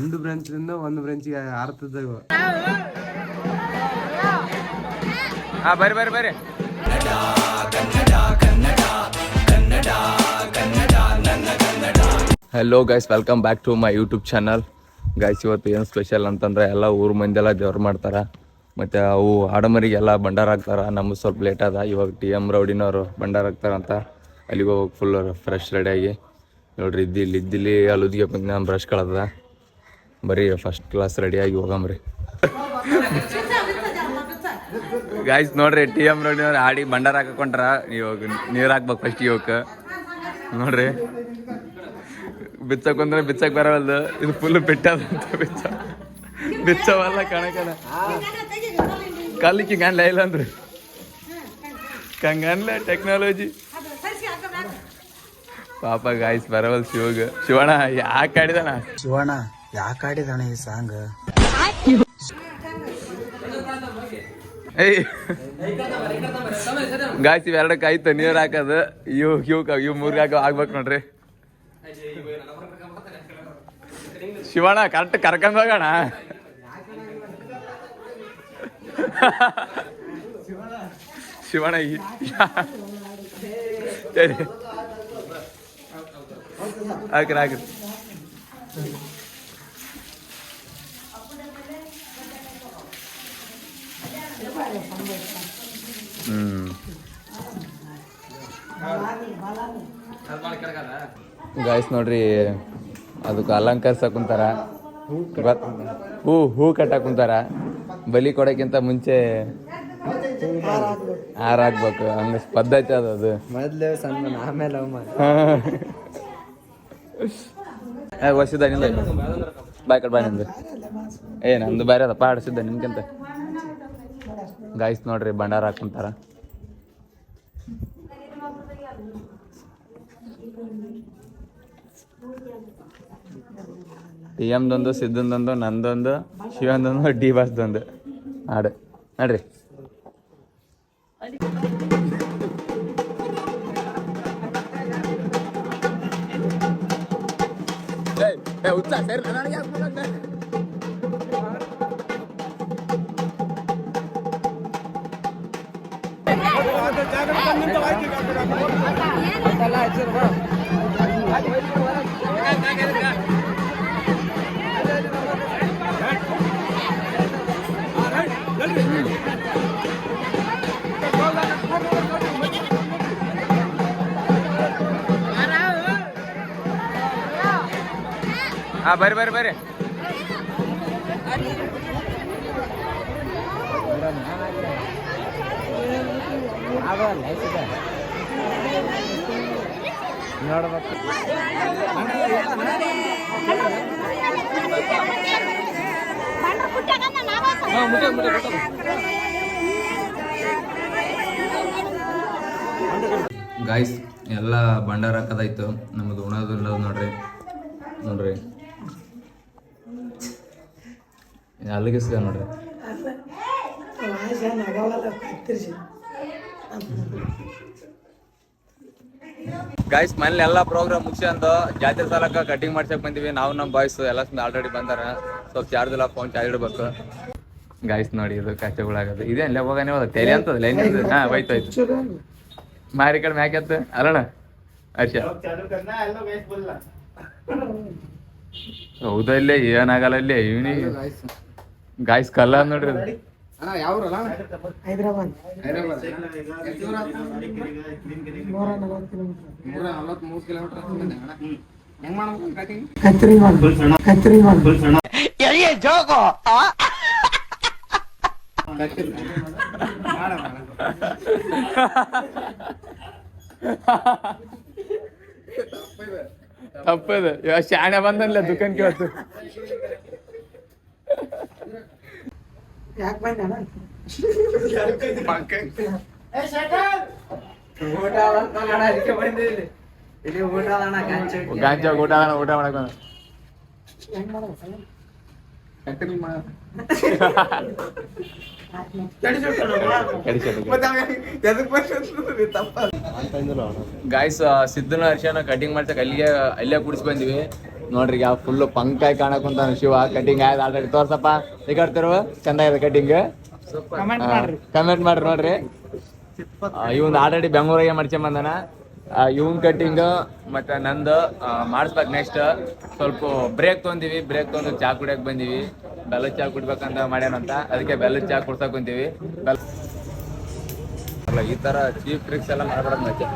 ಒಂದು ಬ್ರಾಂಚ್ನಿಂದ ಒಂದು ಬ್ರಾಂಚಿಗೆ ಆರ್ತದ ಹಾ ಬರ್ರಿ ಬರ್ರಿ ಬರ್ರಿ. Hello guys welcome back to my YouTube channel guys ಇವತ್ತು ಏನು ಸ್ಪೆಷಲ್ ಅಂತಂದ್ರೆ ಎಲ್ಲ ಊರ ಮಂದಿ ಎಲ್ಲ ದೇವ್ರು ಮಾಡ್ತಾರ. ಮತ್ತೆ ಅವು ಆಡಮರಿಗೆಲ್ಲ ಭಂಡಾರ ಹಾಕ್ತಾರೆ. ನಮಗೆ ಸ್ವಲ್ಪ ಲೇಟ್ ಅದ ಇವಾಗ ಟಿ ಎಂ ರೌಡಿನವರು ಭಂಡಾರ ಹಾಕ್ತಾರಂತ ಅಲ್ಲಿಗೆ ಹೋಗಿ ಫುಲ್ ಫ್ರೆಶ್ ರೆಡಿಯಾಗಿ ನೋಡ್ರಿ ಇದ್ದಿಲ್ಲಿ ಇದ್ದಿಲ್ಲಿ ಅಲ್ಲಿ ಉದ್ಗೆ ನಮ್ಮ ಬ್ರಷ್ ಕಳದ ಬರೀ ಫಸ್ಟ್ ಕ್ಲಾಸ್ ರೆಡಿಯಾಗಿ ಹೋಗಮ್ರಿ ಗಾಯ್ಸ್ ನೋಡ್ರಿ ಟಿ ಎಂ ರೋಡ್ ಆಡಿ ಬಂಡಾರ ಹಾಕೊಂಡ್ರ ಇವಾಗ ನೀರು ಹಾಕ್ಬೇಕು ಫಸ್ಟ್ ಇವಕ್ಕೆ ನೋಡ್ರಿ. ಬಿಚ್ಚಕ್ ಬಂದ್ರೆ ಬಿಚ್ಚಕ್ ಬರವಲ್ದು. ಇದು ಫುಲ್ ಬಿಟ್ಟದಂತ ಬಿಚ್ಚ. ಬಿಚ್ಚವಲ್ಲ ಕಣಕಣ ಕಲಿಕಿ ಗಂಡ್ಲ ಇಲ್ಲ ಅಂದ್ರೆ. ಕಂಗನ್ಲ ಟೆಕ್ನಾಲಜಿ ಪಾಪ ಗಾಯ್ಸ್ ಬರವಲ್ ಶಿವಗ. ಶಿವಣ್ಣ ಯಾಕೆ ಆಡಿದಣ ಶಿವಣ್ಣ. ಯಾಕೆ ಆಡಿದಣ ಈ ಸಾಂಗ್? ಏಯ್. ಗಾಯ್ಸ್ ಇವೆರಡಕ್ಕೆ ಆಯ್ತು ನೀರ್ ಹಾಕೋದು. ಇವ್ ಇವ್ ಇವ್ ಮೂರ್ಗೆ ಹಾಕೋ ಆಗ್ಬೇಕು ನೋಡ್ರಿ. ಶಿವಣ್ಣ ಕರೆಕ್ಟ್ ಕರ್ಕೊಂಡ್ ಹೋಗೋಣ? ಶಿವಣ್ಣ, ಈ- ಸರಿ. ಹಾಕ್ರಿ ಹಾಕ್ರಿ. ಗಾಯ್ಸ್ ನೋಡ್ರಿ ಅದಕ್ಕೆ ಅಲಂಕರಿಸಕ್ ಕುಂತಾರ. ಹೂ ಹೂ ಕಟ್ಟಕ್ ಕುಂತಾರ. ಬಲಿ ಕೊಡಕ್ಕಿಂತ ಮುಂಚೆ ಆರಾಗ್ಬೇಕು ಹಾಕ್ಬೇಕು ಹಂಗ ಪದ್ಧತಿ ಅದ ಅದು. ಮೊದ್ಲು ಸಣ್ಣ ಆಮೇಲೆ ನಿಂದ. ಬಾಯ್ ಕಡೆ ಬಾಯ್ ನಂದು. ಏ ನಂದು ಬೇರೆ ಅದಪ್ಪ ಆಡಿಸಿದ್ದೆ ನಿಮ್ಗಿಂತ. ಗಾಯ್ಸ್ ನೋಡ್ರಿ, ಭಂಡಾರ ಹಾಕೊಂತಾರ. ಟಿ ಎಮ್ದೊಂದು ಸಿದ್ಧಂದೊಂದು, ನಂದೊಂದು, ಶಿವಂದೊಂದು ಡಿ ಬಾಸ್ದೊಂದು ಹಾಡು ನೋಡ್ರಿ ಉತ್ಸಾಹ ಸರಿ ಹಾ ಬರ್ರಿ ಬರ್ರಿ ಬರ್ರಿ ನೋಡ್ಬೇಕು. ಗಾಯ್ಸ್ ಎಲ್ಲ ಭಂಡಾರ ಹಾಕದಾಯ್ತು ನಮ್ದು ಉಣೋದು ಇಲ್ಲ ನೋಡ್ರಿ. ನೋಡ್ರಿ. ಅಲ್ಲಿಗಿಸ್ದ ನೋಡ್ರಿ. ಗಾಯ್ಸ್ ಮನೇಲಿ ಎಲ್ಲ ಪ್ರೋಗ್ರಾಮ್ ಮುಗಿಸ್ಕೊಂಡು ಜಾತ್ರೆ ಸಾಲಕ್ಕ ಕಟಿಂಗ್ ಮಾಡ್ಸಕ್ ಬಂದಿವಿ. ನಾವು ನಮ್ಮ ಬಾಯ್ಸ್ ಎಲ್ಲ ಆಲ್ರೆಡಿ ಬಂದಾರ. ಸ್ವಲ್ಪ ಚಾರ್ಜ್ ಇಲ್ಲ ಫೋನ್ ಚಾರ್ಜ್ ಇಡ್ಬೇಕು. ಗಾಯ್ಸ್ ನೋಡಿ ಇದು ಕಚ್ಚಗಳಾಗದು ಇದೇನ್ ಹೋಗಾನೆ ಹೋದ ತೆರೆ ಅಂತದ ಲೈನ್ ಹಾ, ಹೋಯ್ತು ಹೋಯ್ತು. ಮಾರಿ ಕಡೆ ಮ್ಯಾಕತ್ತು ಅಲ್ಲಣ್ಣ, ಹರ್ಷ. ಹೌದಾ ಇಲ್ಲೇ ಏನಾಗಲ್ಲ ಇವನಿ ಗಾಯ್ಸ್ ಕಲ್ಲ ನೋಡ್ರಿ ಅದು. ಹೈದರಾಬಾದ್. ತಪ್ಪದ. ಇವಾಗ ಶಾಣೆ ಬಂದಲ್ಲ ದುಕಾನ್ಗೆ ಇವತ್ತು ಯಾಕೆ ಬಂದ ಊಟ ಅಣ್ಣ ಅದಕ್ಕೆ ಇಲ್ಲಿ. ಇಲ್ಲಿ ಊಟ ಅಣ್ಣ ಗಾಂಚ ಗಾಂಜಾ ಊಟ ಊಟ ಮಾಡಕ್ ಬಂದ ಗಾಯ್ಸ್ ಸಿದ್ದನ ಅರ್ಶನ ಕಟಿಂಗ್ ಮಾಡ್ಸಕ್ ಅಲ್ಲಿಗೆ ಅಲ್ಲೇ ಕುಡಿಸ್ ಬಂದಿವಿ. ನೋಡ್ರಿ ಯಾವ ಫುಲ್ ಪಂಕಾಯಿ ಕಾಣಕ್ ಕುಂತಾನ ಶಿವ. ಕಟಿಂಗ್ ಆಯ್ತು ಆಲ್ರೆಡಿ ತೋರ್ಸಪ್ಪ. ಚಂದ ಇದೆ ಕಟಿಂಗ್ ಕಮೆಂಟ್ ಮಾಡ್ರಿ. ನೋಡ್ರಿ. ಇವನ್ ಆಲ್ರೆಡಿ ಬೆಂಗಳೂರಿಗೆ ಮಾಡ್ಕೊಂಡ್ ಬಂದಾನ. ಇವನ್ ಕಟಿಂಗ್ ಮತ್ತೆ ನಂದು ಮಾಡಿಸ್ಬೇಕು ನೆಕ್ಸ್ಟ್ ಸ್ವಲ್ಪ ಬ್ರೇಕ್ ತೊಂದಿವಿ ಬ್ರೇಕ್ ತೊಗೊಂಡು ಚಾ ಕುಡಿಯಕ್ ಬಂದಿವಿ. ಬೆಲ್ಲದ ಚಾ ಕುಡ್ಬೇಕಂತ ಮಾಡ್ಯಾನಂತ. ಅದಕ್ಕೆ ಬೆಲ್ಲದ ಚಾ ಕುಡ್ಸಕ್ ಕುಂತೀವಿ. ಬೆಲ್ಲ ಅಲ್ಲ ಈ ತರ ಚೀಪ್ ಟ್ರಿಕ್ಸ್ ಎಲ್ಲ ಮಾಡ್ಬಾರ್ದು ಮತ್ತೆ.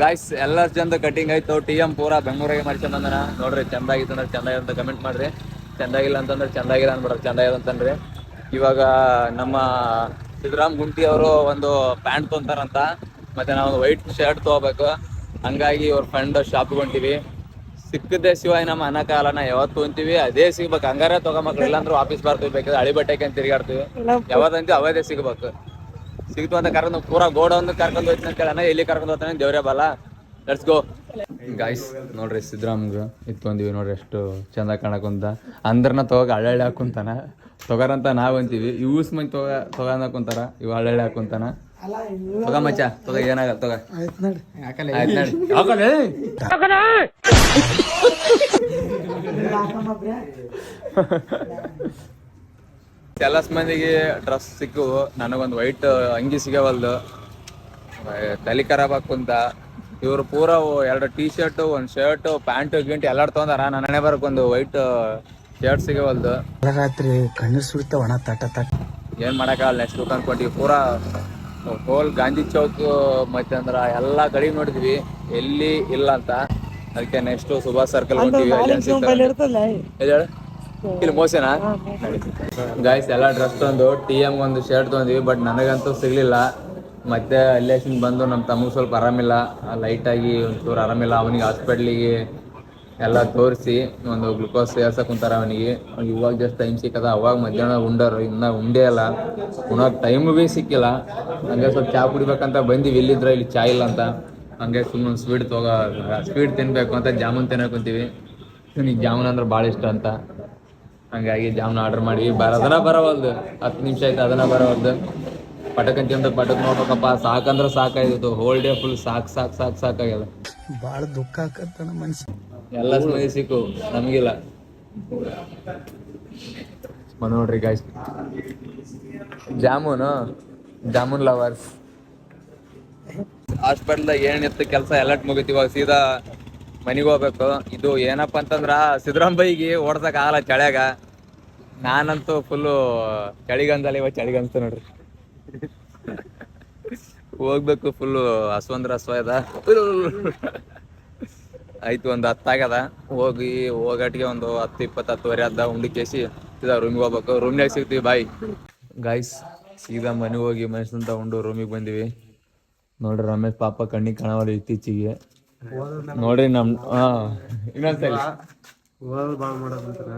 ಗಾಯ್ಸ್ ಎಲ್ಲ ಚಂದ ಕಟಿಂಗ್ ಆಯ್ತು. ಟಿ ಎಂ ಪೂರಾ ಬೆಂಗಳೂರಿಗೆ ಮಾಡ್ಕೊಂಡ್ ಬಂದನ. ನೋಡ್ರಿ ಚಂದ ಆಗಿತ್ತು ಅಂದ್ರೆ ಚಂದ ಅಂತ ಕಮೆಂಟ್ ಮಾಡ್ರಿ. ಚಂದಾಗಿಲ್ಲ ಅಂತಂದ್ರೆ ಚಂದಾಗಿಲ್ಲ ಅನ್ಬಿಡ್ರಿ ಚಂದ ಅಂತಂದ್ರೆ ಇವಾಗ ನಮ್ಮ ಸಿದ್ದರಾಮ್ ಗುಂಟಿ ಅವರು ಒಂದು ಪ್ಯಾಂಟ್ ತೊಂತಾರಂತ. ಮತ್ತೆ ನಾವು ಒಂದು ವೈಟ್ ಶರ್ಟ್ ತಗೋಬೇಕು. ಹಂಗಾಗಿ ಇವ್ರ ಫ್ರೆಂಡ್ ಶಾಪ್ ಹೊಂಟಿವಿ. ಸಿಕ್ಕದೇ ಶಿವಾಯ ನಮ್ಮ ಅನ್ನಕಾಲ ಯಾವತ್ ಯಾವತ್ತು ತೊಗೊಂತೀವಿ ಅದೇ ಸಿಗ್ಬೇಕು. ಹಂಗಾರೆ ತಗೊಂಬಕ್ಳು ಇಲ್ಲಾಂದ್ರೆ ವಾಪಸ್ ಬರ್ತೀವಿ. ಬೇಕಾದ್ರೆ ಹಳಿ ಬಟ್ಟೆಗೆ ತಿರುಗಾಡ್ತೀವಿ ಯಾವತ್ತಂತೀವಿ ಅವದೇ ಸಿಗ್ಬೇಕು. ಸಿಗ್ತು ಅಂತ ಕರ್ಕೊಂಡು ಪೂರಾ ಒಂದು ಕರ್ಕೊಂಡು ಹೋಯ್ತು ಅಂತ ಹೇಳಣ ಎಲ್ಲಿ ಕರ್ಕೊಂಡು ಹೋಗ್ತಾನೆ ದೇವ್ರೇ ಬಲ. ಲೆಟ್ಸ್ ಗೋ ಗಾಯ್ಸ್ ನೋಡ್ರಿ ಸಿದ್ದರಾಮ್ಗ ಬಂದಿವಿ ನೋಡ್ರಿ ಎಷ್ಟು ಚಂದ ಕಾಣಕುಂತ. ಅಂದ್ರನ್ನ ತಗೋಗ ಹಳ್ಳಿ ಹಾಕುಂತಾನ. ತಗೋರಂತ ನಾವ್ ಅಂತೀವಿ. ಯೂಸ್ ಮಂದಿ ತೊಗ ತೊಗೊಂಡ್ ಹಾಕೊಂತಾರ ಇವ್ ಹಳ್ಳಿ ಹಾಕುಂತಾನ. ತೊಗ ಮಚ್ಚ ತಗ ಏನಾಗಲ್ಲ ತೊಗ. ಆಯ್ತು ನೋಡಿ. ಹಾಕಲೇ ಕೆಲಸ್ ಮಂದಿಗೆ ಡ್ರೆಸ್ ಸಿಕ್ಕು. ನನಗೊಂದು ವೈಟ್ ಅಂಗಿ ಸಿಗವಲ್ದು. ತಲೆ ಖರಾಬ್ ಹಾಕುಂತ ಇವ್ರು ಪೂರ ಎರಡು ಟೀ ಶರ್ಟ್ ಒಂದ್ ಶರ್ಟ್ ಪ್ಯಾಂಟ್ ಗಿಂಟ್ ಎಲ್ಲ ತಗೊಂಡಾರ. ನನ್ನೇ ಒಂದು ವೈಟ್ ಶರ್ಟ್ ಸಿಗವಲ್ದು. ರಾತ್ರಿ ಕಣ್ಣು ಸುಡ್ತ ಒಣ ತಟ ತಟ. ಏನ್ ಮಾಡಕ್ಕಾಗಲ್ಲ ನೆಕ್ಸ್ಟ್ ವೀಕ್ ಅನ್ಕೊಂಡಿ ಪೂರ ಹೋಲ್ ಗಾಂಧಿ ಚೌಕ್ ಮತ್ತೆ ಅಂದ್ರ ಎಲ್ಲಾ ಕಡೆ ನೋಡಿದ್ವಿ. ಎಲ್ಲಿ ಇಲ್ಲ ಅಂತ. ಅದಕ್ಕೆ ನೆಕ್ಸ್ಟ್ ಸುಭಾಷ್ ಸರ್ಕಲ್ ಹೊಂಟಿವಿ. ಇಲ್ಲಿ ಮೋಸೆನಾ? ಗಾಯ್ಸ್ ಎಲ್ಲ ಡ್ರೆಸ್ ತಂದು ಟಿ ಎಂ ಒಂದು ಶರ್ಟ್ ತಂದಿವಿ ಬಟ್ ನನಗಂತೂ ಸಿಗ್ಲಿಲ್ಲ. ಮತ್ತೆ ಅಲ್ಲೇ ಬಂದು ನಮ್ಮ ತಮ್ಮಗೆ ಸ್ವಲ್ಪ ಆರಾಮಿಲ್ಲ. ಲೈಟ್ ಆಗಿ ಒಂಚೂರು ಆರಾಮಿಲ್ಲ. ಅವನಿಗೆ ಹಾಸ್ಪಿಟ್ಲಿಗೆ ಎಲ್ಲ ತೋರಿಸಿ, ಒಂದು ಗ್ಲುಕೋಸ್ ಸೇರ್ಸಕ್ ಕುಂತಾರ ಅವನಿಗೆ. ಇವಾಗ ಜಸ್ಟ್ ಟೈಮ್ ಸಿಕ್ಕದ. ಅವಾಗ ಮಧ್ಯಾಹ್ನ ಉಂಡರು. ಇನ್ನ ಉಂಡೇ ಅಲ್ಲ. ಉಣೋಕ್ ಟೈಮ್ ಭೀ ಸಿಕ್ಕಿಲ್ಲ. ಹಂಗೆ ಸ್ವಲ್ಪ ಚಾ ಕುಡಿಬೇಕಂತ ಬಂದಿವಿ. ಇಲ್ಲಿದ್ರೆ ಇಲ್ಲಿ ಚಾ ಇಲ್ಲ ಅಂತ. ಹಂಗೆ ಸುಮ್ಮನೆ ಸ್ವೀಟ್ ತಗೋ ಸ್ವೀಟ್ ತಿನ್ಬೇಕು ಅಂತ ಜಾಮೂನ್ ತಿನ್ನಕ್ ಕುಂತೀವಿ. ಜಾಮೂನ್ ಅಂದ್ರೆ ಭಾಳ ಇಷ್ಟ ಅಂತ. ಹಂಗಾಗಿ ಜಾಮೂನ್ ಆರ್ಡರ್ ಮಾಡಿ ಬರ ಅದನ್ನ ಬರವಲ್ದು. ಹತ್ತು ನಿಮಿಷ ಆಯ್ತು ಅದನ್ನ ಬರವಲ್ದು. ಪಟಕ್ ಅಂತ ಪಟಕ್ ನೋಡ್ಬೇಕಪ್ಪ ಸಾಕಂದ್ರೆ ಸಾಕಾಯ್ತು ಹೋಲ್ ಡೇ ಫುಲ್ ಸಾಕ್ ಸಾಕ್ ಸಾಕ್ ಸಾಕಾಗ್ಯದ. ಬಹಳ ದುಃಖ ಆಕತ್ತಣ ಮನ್ಸಿ. ಎಲ್ಲ ಸ್ನೇಹಿ ಸಿಕ್ಕು ನಮಗಿಲ್ಲ. ನೋಡ್ರಿ ಗಾಯ್ಸ್ ಜಾಮೂನು ಜಾಮೂನ್ ಲವರ್ಸ್ ಹಾಸ್ಪಿಟಲ್ದಾಗ ಏನಿತ್ತು ಕೆಲಸ ಎಲ್ಲ ಮುಗಿತು ಇವಾಗ ಸೀದಾ ಮನೆಗೆ ಹೋಗ್ಬೇಕು. ಇದು ಏನಪ್ಪ ಅಂತಂದ್ರ ಸಿದ್ದರಾಮಯ್ಯಗೆ ಓಡ್ಸಕ್ ಆಗಲ್ಲ ಚಳಿಯಾಗ ನಾನಂತೂ ಫುಲ್ಲು ಚಳಿಗಂದಲ್ಲ ಇವಾಗ ಚಳಿಗನ್ಸ್ತ ನೋಡ್ರಿ. ಹೋಗ್ಬೇಕು ಫುಲ್ಲು ಹಸ್ವಂದ್ರ ಅದ ಆಯ್ತು, ಒಂದು ಹತ್ತಾಗದ ಹೋಗಿ, ಹೋಗಟ್ಗೆ ಒಂದು ಹತ್ತು ಇಪ್ಪತ್ತು ಹತ್ತುವರೆ ಅದ ಉಂಡಿ ಕೇಸಿ ರೂಮ್ ರೂಮಿಗೆ ಹೋಗ್ಬೇಕು. ರೂಮ್ನಾಗ ಸಿಗ್ತೀವಿ ಬಾಯ್ ಗಾಯ್ಸ್ ಸೀದಾ ಮನೆಗೆ ಹೋಗಿ ಮನುಷ್ಯಂತ ಉಂಡು ರೂಮಿಗೆ ಬಂದಿವಿ. ನೋಡ್ರಿ ರಮೇಶ್ ಪಾಪ ಕಣ್ಣಿಗೆ ಕಾಣವಲ್ಲ ಇತ್ತೀಚೆಗೆ. ನೋಡ್ರಿ ನಮ್ ಹಾ ಇನ್ನೊಂದ್ಸಲ. ಓದೋದು ಭಾಳ ಮಾಡೋದಂತಾರ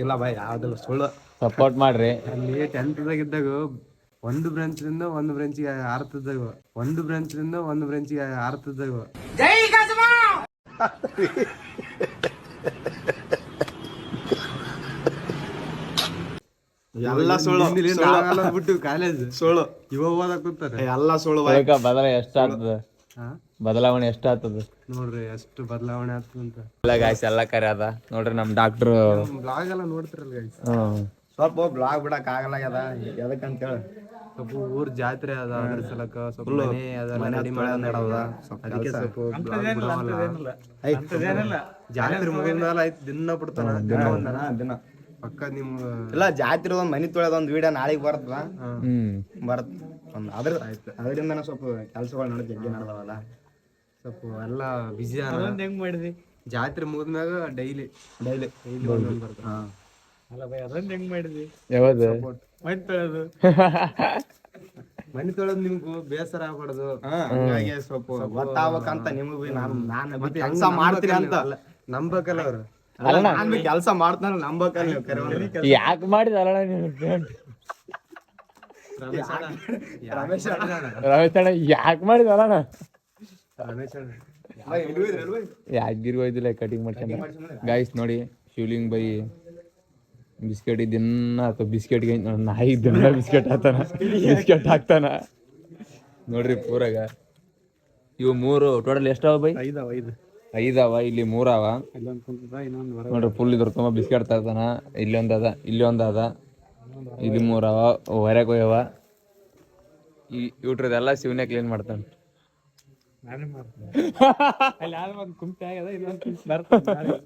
ಇಲ್ಲ ಬಾಯ್ ಯಾವ್ದಲ್ಲ ಸುಳ್ಳು. ಸಪೋರ್ಟ್ ಮಾಡ್ರಿ. ಅಲ್ಲಿ ಟೆಂತ್ದಾಗ ಇದ್ದಾಗ ಒಂದು ಬ್ರಾಂಚ್ನಿಂದ ಒಂದು ಬ್ರಾಂಚಿಗೆ ಆರ್ತದಾಗ ಒಂದು ಬ್ರಾಂಚ್ನಿಂದ ಒಂದು ಬ್ರಾಂಚಿಗೆ ಆರ್ತದಾಗ ಎಲ್ಲಾ ಸುಳ್ಳು ಬಿಟ್ಟು ಕಾಲೇಜ್ ಸುಳ್ಳು. ಇವಾಗ ಓದಕ್ ಕೂತಾರೆ. ಎಲ್ಲ ಸುಳ್ಳು ಬದಲ ಎಷ್ಟಾಗ್ತದ ಹಾ? ಬದಲಾವಣೆ ಎಷ್ಟಾಗ್ತದ? ನೋಡ್ರಿ ಎಷ್ಟು ಬದಲಾವಣೆ ಆಗ್ತದ ಅಂತ. ಎಲ್ಲ ಗಾಯ್ಸ್ ಎಲ್ಲಾ ಕರೆ ಅದ. ನೋಡ್ರಿ ನಮ್ ಡಾಕ್ಟರ್ ಬ್ಲಾಗ್ ಎಲ್ಲ ನೋಡ್ತಿರಲ್ಲ ಗಾಯ್ಸ್ ಸ್ವಲ್ಪ ಬ್ಲಾಗ್ ಬಿಡಕ್ ಆಗಲ್ಲ ಅದ. ಎದಕ್ಕಂತ ಹೇಳ ಸ್ವಲ್ಪ ಊರ್ ಜಾತ್ರೆ ಅದ ಅದ್ರ ಸಲಕ ಸ್ವಲ್ಪ ಮನೆ ಅದ ಮನೆ ಮಳೆ ನಡವದ ಅದಕ್ಕೆ ಸ್ವಲ್ಪ vlog ಬಿಡವಲ್ಲ. ಜಾತ್ರೆ ಮುಗಿದ್ಮೇಲೆ ಆಯ್ತು ದಿನ ಬಿಡ್ತಾನ ದಿನ ಒಂದನ ದಿನ ಪಕ್ಕ ನಿಮ್ ಇಲ್ಲ ಜಾತ್ರೆ ಒಂದ್ ಮನಿ ತೊಳೆದ ಒಂದ್ ವಿಡಿಯೋ ನಾಳೆಗ್ ಬರ್ತದ. ಹ್ಮ್. ಬರತ್ ಒಂದ್ ಅದ್ರ ಅದರಿಂದ ಸ್ವಲ್ಪ ಕೆಲಸಗಳು ನಡ ಜಗ್ಗಿ ನಡೆದವಲ್ಲ. ಸ್ವಲ್ಪ ಎಲ್ಲ ಬಿಸಿ ಹೆಂಗ್ ಮಾಡಿದ್ವಿ ಜಾತ್ರೆ ಮುಗಿದ್ಮ್ಯಾಗ ಡೈಲಿ ಡೈಲಿ ಡೈಲಿ ಒಂದೊಂದ್ ಮನಿ ಯಾವ್ದು? ಮನಿ ತೊಳೆದ್. ನಿಮ್ಗೂ ಬೇಸರ ಆಗ್ಬಾರ್ದು. ಹಂಗಾಗಿ ಸ್ವಲ್ಪ ಗೊತ್ತಾಗ್ಬೇಕಂತ. ನಿಮಗೂ ನಾನು ನಾನ್ ನಾನು ಕೆಲಸ ಮಾಡ್ತೀನಿ ಅಂತ. ನಂಬಕಲ್ಲ ಅವ್ರು. ನಾನ್ ಬಿ ಕೆಲಸ ಮಾಡ್ತಾನ ನಂಬಕಲ್ಲ ನೀವು ಮಾಡಿದ ಯಾಕೆ ಮಾಡಿದಲ್ಲ ನೀನು? ರಮೇಶ್ ಅಣ್ಣ. ರಮೇಶ್ ಅಣ್ಣ? ಯಾಕೆ ಮಾಡಿದಲ್ಲ ರಮೇಶ್ ಅಣ್ಣ. ಯಾದಗಿರಿ ಹೋಯ್ದಿಲ್ಲ ಕಟಿಂಗ್ ಮಾಡ್ಕೊಂಡು? ಗಾಯ್ಸ್ ನೋಡಿ ಶಿವಲಿಂಗ್ ಬೈ ಬಿಸ್ಕೆಟ್ ದಿನ ಅಥವಾ ಬಿಸ್ಕೆಟ್ಗೆ ನಾಯಿ ದಿನ ಬಿಸ್ಕೆಟ್ ಹಾಕ್ತಾನ ಬಿಸ್ಕೆಟ್ ಹಾಕ್ತಾನ. ನೋಡ್ರಿ ಪೂರಾಗ. ಇವು ಮೂರು ಟೋಟಲ್ ಎಷ್ಟಾವ ಬೈ? ಐದವ ಐದು. ಐದವ ಇಲ್ಲಿ ಮೂರವ. ನೋಡ್ರಿ ಫುಲ್ ಇದ್ರ ತುಂಬ ಬಿಸ್ಕೆಟ್ ತರ್ತಾನ. ಇಲ್ಲಿ ಒಂದ್ ಇಲ್ಲಿ ಮೂರವ ಹೊರಗೆ ಹೋಯವ ಈ ಇವ್ರದೆಲ್ಲ ಶಿವನೇ ಕ್ಲೀನ್ ಮಾಡ್ತಾನೆ. ಅಲ್ಲಿ ಯಾರು ಒಂದು ಕುಂಟೆ ಆಗ್ಯದ ಇನ್ನೊಂದು ಬರ್ತದೆ